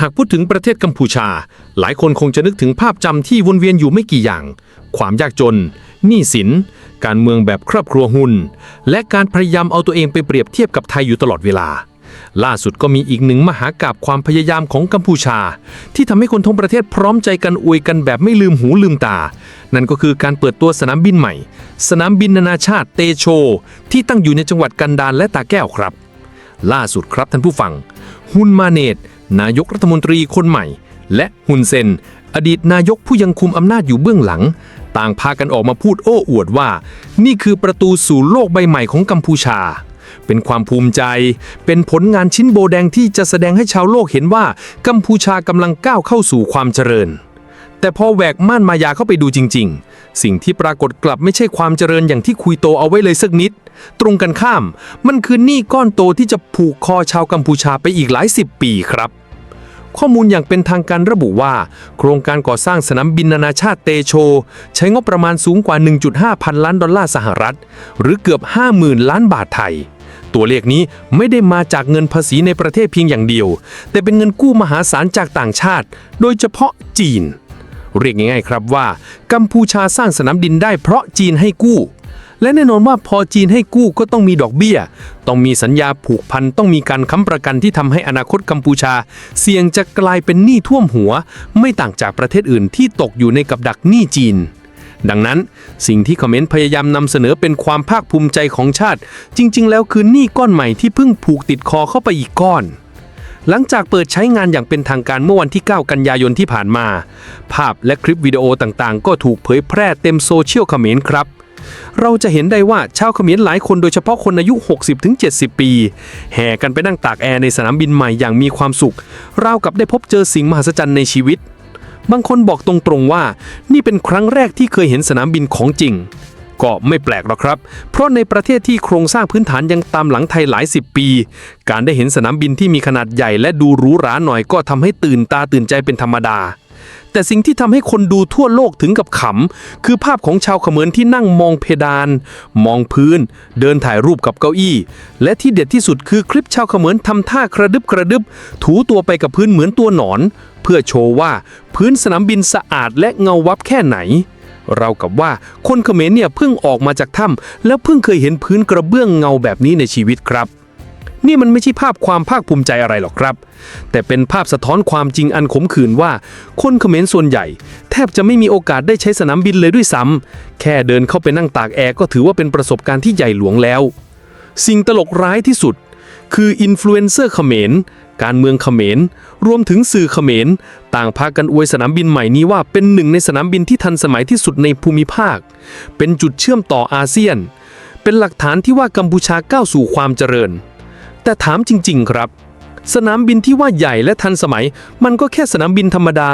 หากพูดถึงประเทศกัมพูชา หลายคนคงจะนึกถึงภาพจำที่วนเวียนอยู่ไม่กี่อย่าง ความยากจน หนี้สิน การเมืองแบบครอบครัวหุนและการพยายามเอาตัวเองไปเปรียบเทียบกับไทยอยู่ตลอดเวลา ล่าสุดก็มีอีกหนึ่งมหากาบความพยายามของกัมพูชา ที่ทำให้คนทั้งประเทศพร้อมใจกันอวยกันแบบไม่ลืมหูลืมตา นั่นก็คือการเปิดตัวสนามบินใหม่ สนามบินนานาชาติเตโช ที่ตั้งอยู่ในจังหวัดกันดารและตาแก้วครับ ล่าสุดครับท่านผู้ฟังฮุนมาเนต นายกรัฐมนตรีคนใหม่ และฮุนเซน อดีตนายกผู้ยังคุมอำนาจอยู่เบื้องหลัง ต่างพากันออกมาพูดโอ้อวดว่า นี่คือประตูสู่โลกใบใหม่ของกัมพูชา เป็นความภูมิใจ เป็นผลงานชิ้นโบแดงที่จะแสดงให้ชาวโลกเห็นว่า กัมพูชากำลังก้าวเข้าสู่ความเจริญ แต่พอแหวกม่านมายาเข้าไปดูจริง ๆ สิ่งที่ปรากฏกลับไม่ใช่ความเจริญอย่างที่คุยโตเอาไว้เลยสักนิด ตรงกันข้าม มันคือหนี้ก้อนโตที่จะผูกคอชาวกัมพูชาไปอีกหลายสิบปีครับ ข้อมูลอย่างเป็นทางการระบุว่า โครงการก่อสร้างสนามบินนานาชาติเตโช ใช้งบประมาณสูงกว่า 1.5 พันล้านดอลลาร์สหรัฐ หรือเกือบ 50,000 ล้านบาทไทยตัวเลขนี้ไม่ได้มาจากเงินภาษีในประเทศเพียงอย่างเดียว แต่เป็นเงินกู้มหาศาลจากต่างชาติ โดยเฉพาะจีน เรียกง่ายๆครับว่า กัมพูชาสร้างสนามบินได้เพราะจีนให้กู้ และแน่นอนว่าพอจีนให้กู้ก็ต้องมีดอกเบี้ย ต้องมีสัญญาผูกพันต้องมีการค้ำประกันที่ทำให้อนาคตกัมพูชา เสี่ยงจะกลายเป็นหนี้ท่วมหัว ไม่ต่างจากประเทศอื่นที่ตกอยู่ในกับดักหนี้จีนดังนั้น สิ่งที่คอมเมนต์พยายามนำเสนอเป็นความภาคภูมิใจของชาติ จริง ๆ แล้วคือหนี้ก้อนใหม่ที่เพิ่งผูกติดคอเข้าไปอีกก้อน หลังจากเปิดใช้งานอย่างเป็นทางการเมื่อวันที่ 9 กันยายนที่ผ่านมา ภาพและคลิปวิดีโอต่างๆ ก็ถูกเผยแพร่เต็มโซเชียลเขมรครับ เราจะเห็นได้ว่าชาวเขมรหลายคนโดยเฉพาะคนอายุ 60-70 ปี แห่กันไปนั่งตากแอร์ในสนามบินใหม่อย่างมีความสุข ราวกับได้พบเจอสิ่งมหัศจรรย์ในชีวิต บางคนบอกตรงๆว่า นี่เป็นครั้งแรกที่เคยเห็นสนามบินของจริง ก็ไม่แปลกหรอกครับ เพราะในประเทศที่โครงสร้างพื้นฐานยังตามหลังไทยหลายสิบปี การได้เห็นสนามบินที่มีขนาดใหญ่และดูหรูหราหน่อยก็ทำให้ตื่นตาตื่นใจเป็นธรรมดา แต่สิ่งที่ทำให้คนดูทั่วโลกถึงกับขำ คือภาพของชาวเขมรที่นั่งมองเพดาน มองพื้น เดินถ่ายรูปกับเก้าอี้ และที่เด็ดที่สุดคือคลิปชาวเขมรทำท่ากระดึบกระดึบ ถูตัวไปกับพื้นเหมือนตัวหนอน เพื่อโชว์ว่าพื้นสนามบินสะอาดและเงาวับแค่ไหน เรากับว่าคนเขมรเนี่ยเพิ่งออกมาจากถ้ำแล้วเพิ่งเคยเห็นพื้นกระเบื้องเงาแบบนี้ในชีวิตครับ นี่มันไม่ใช่ภาพความภาคภูมิใจอะไรหรอกครับ แต่เป็นภาพสะท้อนความจริงอันขมขื่นว่า คนเขมรส่วนใหญ่ แทบจะไม่มีโอกาสได้ใช้สนามบินเลยด้วยซ้ำแค่เดินเข้าไปนั่งตากแอร์ก็ถือว่าเป็นประสบการณ์ที่ใหญ่หลวงแล้ว สิ่งตลกร้ายที่สุด คืออินฟลูเอนเซอร์เขมร การเมืองเขมร รวมถึงสื่อเขมร ต่างพากันอวยสนามบินใหม่นี้ว่าเป็นหนึ่งในสนามบินที่ทันสมัยที่สุดในภูมิภาค เป็นจุดเชื่อมต่ออาเซียน เป็นหลักฐานที่ว่ากัมพูชาก้าวสู่ความเจริญ แต่ถามจริง ๆ ครับ สนามบินที่ว่าใหญ่และทันสมัย มันก็แค่สนามบินธรรมดา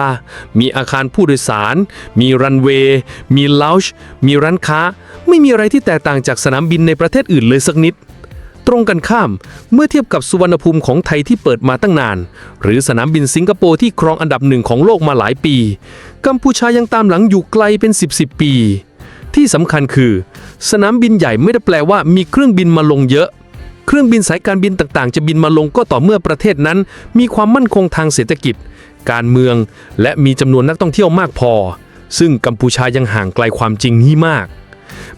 มีอาคารผู้โดยสาร มีรันเวย์ มีลาวช์มีร้านค้า ไม่มีอะไรที่แตกต่างจากสนามบินในประเทศอื่นเลยสักนิด ตรงกันข้าม เมื่อเทียบกับสุวรรณภูมิของไทยที่เปิดมาตั้งนาน หรือสนามบินสิงคโปร์ที่ครองอันดับหนึ่งของโลกมาหลายปี กัมพูชายังตามหลังอยู่ไกลเป็น 10บสปี ที่สำคัญคือ สนามบินใหญ่ไม่ได้แปลว่ามีเครื่องบินมาลงเยอะ เครื่องบินสายการบินต่างๆ จะบินมาลงก็ต่อเมื่อประเทศนั้น มีความมั่นคงทางเศรษฐกิจ การเมือง และมีจำนวนนักท่องเที่ยวมากพอ ซึ่งกัมพูชายังห่างไกลความจริงนี้มาก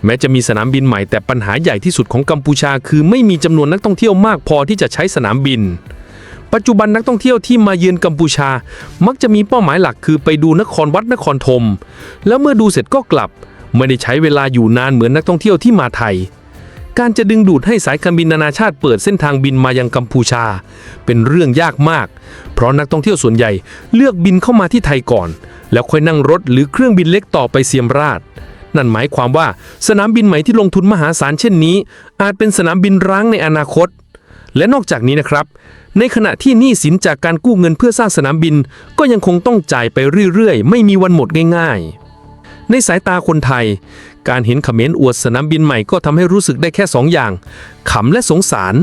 แม้จะมีสนามบินใหม่แต่ปัญหาใหญ่ที่สุดของกัมพูชา คือไม่มีจำนวนนักท่องเที่ยวมากพอที่จะใช้สนามบิน ปัจจุบันนักท่องเที่ยวที่มาเยือนกัมพูชา มักจะมีเป้าหมายหลักคือไปดูนครวัดนครธมแล้วเมื่อดูเสร็จก็กลับ ไม่ได้ใช้เวลาอยู่นานเหมือนนักท่องเที่ยวที่มาไทยการจะดึงดูดให้สายการบินนานาชาติเปิดเส้นทางบินมายังกัมพูชา เป็นเรื่องยากมาก เพราะนักท่องเที่ยวส่วนใหญ่เลือกบินเข้ามาที่ไทยก่อน แล้วค่อยนั่งรถหรือเครื่องบินเล็กต่อไปเซียมราช นั่นหมายความว่าสนามบินใหม่ที่ลงทุนมหาศาลเช่นนี้ อาจเป็นสนามบินร้างในอนาคต และนอกจากนี้นะครับ ในขณะที่หนี้สินจากการกู้เงินเพื่อสร้างสนามบิน ก็ยังคงต้องจ่ายไปเรื่อยๆ ไม่มีวันหมดง่ายๆ ในสายตาคนไทย การเห็นเขมรอวดสนามบินใหม่ก็ทำให้รู้สึกได้แค่สองอย่างขำและสงสาร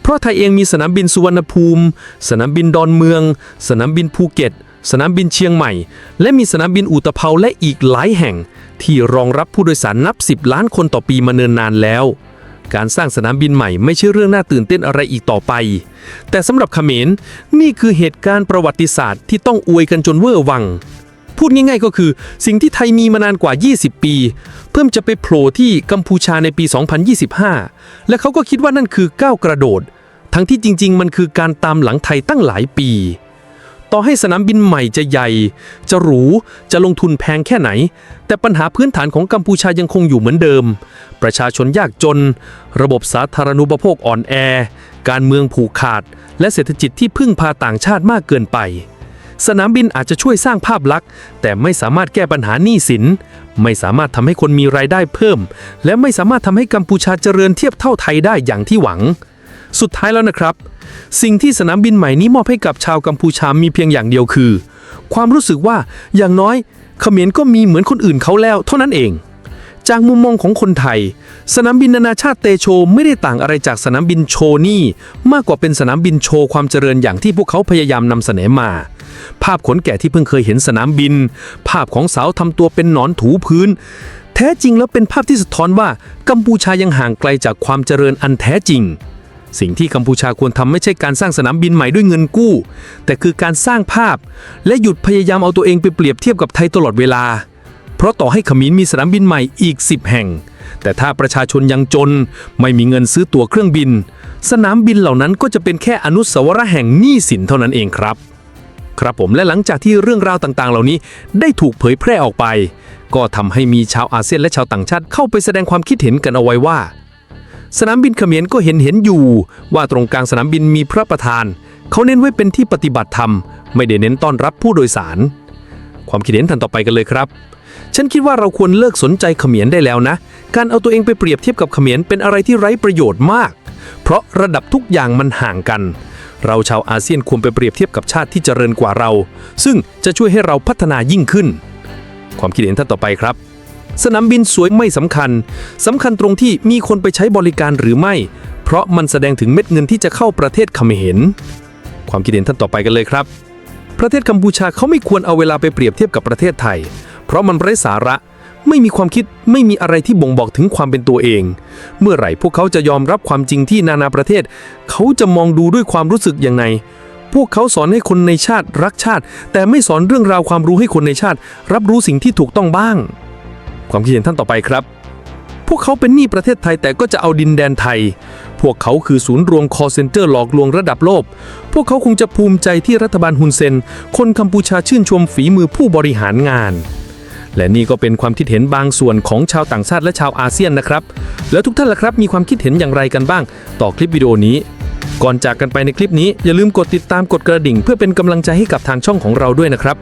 เพราะไทยเองมีสนามบินสุวรรณภูมิ สนามบินดอนเมือง สนามบินภูเก็ต สนามบินเชียงใหม่ และมีสนามบินอุตภเปาและอีกหลายแห่ง ที่รองรับผู้โดยสารนับ 10 ล้านคนต่อปีมาเนินนานแล้ว การสร้างสนามบินใหม่ไม่ใช่เรื่องน่าตื่นเต้นอะไรอีกต่อไป แต่สำหรับเขมรนี่คือเหตุการณ์ประวัติศาสตร์ที่ต้องอวยกันจนเวอร์วัง พูดง่ายๆก็คือสิ่งที่ไทยมีมานานกว่า 20 ปี เพิ่มจะไปโผล่ที่กัมพูชาในปี 2025 และเขาก็คิดว่านั่นคือก้าวกระโดด ทั้งที่จริง ๆ มันคือการตามหลังไทยตั้งหลายปี ต่อให้สนามบินใหม่จะใหญ่ จะหรู จะลงทุนแพงแค่ไหน แต่ปัญหาพื้นฐานของกัมพูชายังคงอยู่เหมือนเดิม ประชาชนยากจน ระบบสาธารณูปโภคอ่อนแอ การเมืองผูกขาด และเศรษฐกิจที่พึ่งพาต่างชาติมากเกินไป สนามบินอาจจะช่วยสร้างภาพลักษณ์ แต่ไม่สามารถแก้ปัญหาหนี้สิน ไม่สามารถทำให้คนมีรายได้เพิ่ม และไม่สามารถทำให้กัมพูชาเจริญเทียบเท่าไทยได้อย่างที่หวัง สุดท้ายแล้วนะครับ สิ่งที่สนามบินใหม่นี้มอบให้กับชาวกัมพูชามีเพียงอย่างเดียวคือ ความรู้สึกว่าอย่างน้อยเขมรก็มีเหมือนคนอื่นเขาแล้วเท่านั้นเอง จากมุมมองของคนไทย สนามบินนานาชาติเตโชไม่ได้ต่างอะไรจากสนามบินโชนี่ มากกว่าเป็นสนามบินโชว์ความเจริญอย่างที่พวกเขาพยายามนำเสนอมา ภาพขนแก่ที่เพิ่งเคยเห็นสนามบิน ภาพของสาวทำตัวเป็นหนอนถูพื้นแท้จริงแล้วเป็นภาพที่สะท้อนว่ากัมพูชายังห่างไกลจากความเจริญอันแท้จริง สิ่งที่กัมพูชาควรทำไม่ใช่การสร้างสนามบินใหม่ด้วยเงินกู้ แต่คือการสร้างภาพ และหยุดพยายามเอาตัวเองไปเปรียบเทียบกับไทยตลอดเวลา เพราะต่อให้ขมินมีสนามบินใหม่อีก 10 แห่ง แต่ถ้าประชาชนยังจน ไม่มีเงินซื้อตั๋วเครื่องบิน สนามบินเหล่านั้นก็จะเป็นแค่อนุสาวรณ์แห่งหนี้สินเท่านั้นเองครับ ครับผมและหลังจากที่เรื่องราวต่างๆ เหล่านี้ได้ถูกเผยแพร่ออกไป ก็ทำให้มีชาวอาเซียนและชาวต่างชาติเข้าไปแสดงความคิดเห็นกันเอาไว้ว่า สนามบินเขมรก็เห็นเห็นอยู่ ว่าตรงกลางสนามบินมีพระประธาน เขาเน้นไว้เป็นที่ปฏิบัติธรรม ไม่ได้เน้นต้อนรับผู้โดยสาร ความคิดเห็นท่านต่อไปกันเลยครับ ฉันคิดว่าเราควรเลิกสนใจเขมรได้แล้วนะ การเอาตัวเองไปเปรียบเทียบกับเขมรเป็นอะไรที่ไร้ประโยชน์มาก เพราะระดับทุกอย่างมันห่างกัน เราชาวอาเซียนควรไปเปรียบเทียบกับชาติที่เจริญกว่าเรา ซึ่งจะช่วยให้เราพัฒนายิ่งขึ้น ความคิดเห็นท่านต่อไปครับ สนามบินสวยไม่สำคัญสำคัญตรงที่มีคนไปใช้บริการหรือไม่ เพราะมันแสดงถึงเม็ดเงินที่จะเข้าประเทศเขมรความคิดเห็นท่านต่อไปกันเลยครับ ประเทศกัมพูชาเขาไม่ควรเอาเวลาไปเปรียบเทียบกับประเทศไทย เพราะมันไร้สาระ ไม่มีความคิดไม่มีอะไรที่บ่งบอกถึงความเป็นตัวเอง เมื่อไหร่พวกเขาจะยอมรับความจริงที่นานาประเทศ เขาจะมองดูด้วยความรู้สึกอย่างไรพวกเขาสอนให้คนในชาติรักชาติ แต่ไม่สอนเรื่องราวความรู้ให้คนในชาติ รับรู้สิ่งที่ถูกต้องบ้าง ความคิดเห็นท่านต่อไปครับ พวกเขาเป็นหนี้ประเทศไทยแต่ก็จะเอาดินแดนไทย พวกเขาคือศูนย์รวมคอเซ็นเตอร์หลอกลวงระดับโลก พวกเขาคงจะภูมิใจที่รัฐบาลฮุนเซน คนกัมพูชาชื่นชมฝีมือผู้บริหารงานและนี่ก็เป็นความคิดเห็นบางส่วนของชาวต่างชาติและชาวอาเซียนนะครับ แล้วทุกท่านล่ะครับมีความคิดเห็นอย่างไรกันบ้าง ต่อคลิปวิดีโอนี้ ก่อนจากกันไปในคลิปนี้อย่าลืมกดติดตามกดกระดิ่ง เพื่อเป็นกำลังใจให้กับทางช่องของเราด้วยนะครับ